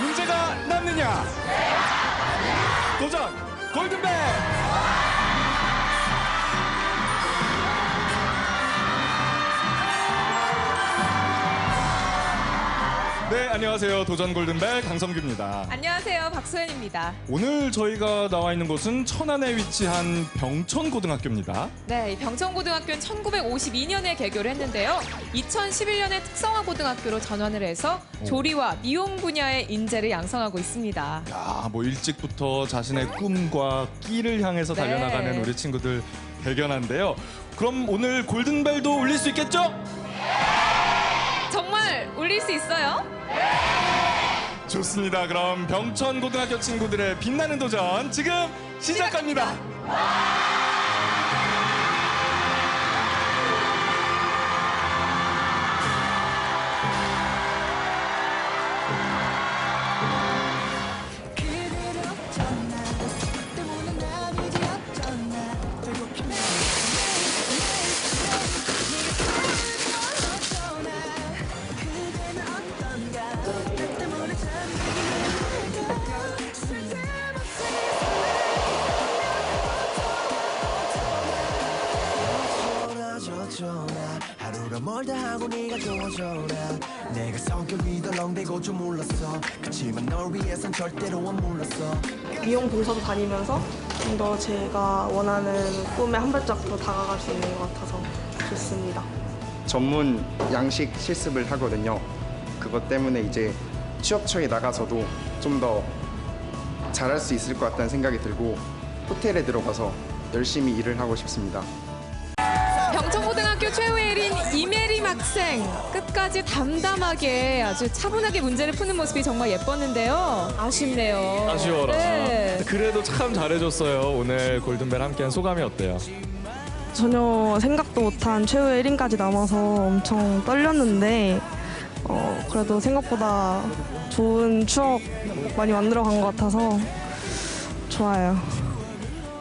문제가 남느냐? 도전! 골든벨! 네, 안녕하세요. 도전 골든벨 강성규입니다. 안녕하세요. 박소연입니다. 오늘 저희가 나와 있는 곳은 천안에 위치한 병천고등학교입니다. 네, 이 병천고등학교는 1952년에 개교를 했는데요. 2011년에 특성화 고등학교로 전환을 해서 조리와 미용 분야의 인재를 양성하고 있습니다. 야, 뭐 일찍부터 자신의 꿈과 끼를 향해서 네. 달려나가는 우리 친구들 대견한데요. 그럼 오늘 골든벨도 울릴 수 있겠죠? 정말 울릴 수 있어요? 좋습니다. 그럼 병천 고등학교 친구들의 빛나는 도전 지금 시작합니다. 하루가 멀다 하고 네가 도와줘라 내가 성격이 덜렁대고 좀 몰랐어 그치만 널 위해선 절대로 안 몰랐어 미용 봉사도 다니면서 좀 더 제가 원하는 꿈에 한 발짝 더 다가갈 수 있는 것 같아서 좋습니다. 전문 양식 실습을 하거든요. 그것 때문에 이제 취업처에 나가서도 좀 더 잘할 수 있을 것 같다는 생각이 들고 호텔에 들어가서 열심히 일을 하고 싶습니다. 병천고등학교 최후의 1인 이메림 학생 끝까지 담담하게 아주 차분하게 문제를 푸는 모습이 정말 예뻤는데요. 아쉽네요. 아쉬워라. 네. 그래도 참 잘해줬어요. 오늘 골든벨 함께한 소감이 어때요? 전혀 생각도 못한 최후의 1인까지 남아서 엄청 떨렸는데 어, 그래도 생각보다 좋은 추억 많이 만들어 간 것 같아서 좋아요.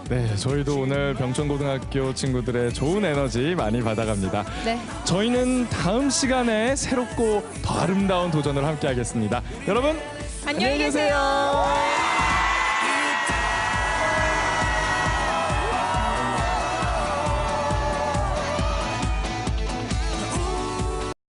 네, 저희도 오늘 병천고등학교 친구들의 좋은 에너지 많이 받아갑니다. 네. 저희는 다음 시간에 새롭고 더 아름다운 도전을 함께 하겠습니다. 여러분 안녕히 계세요.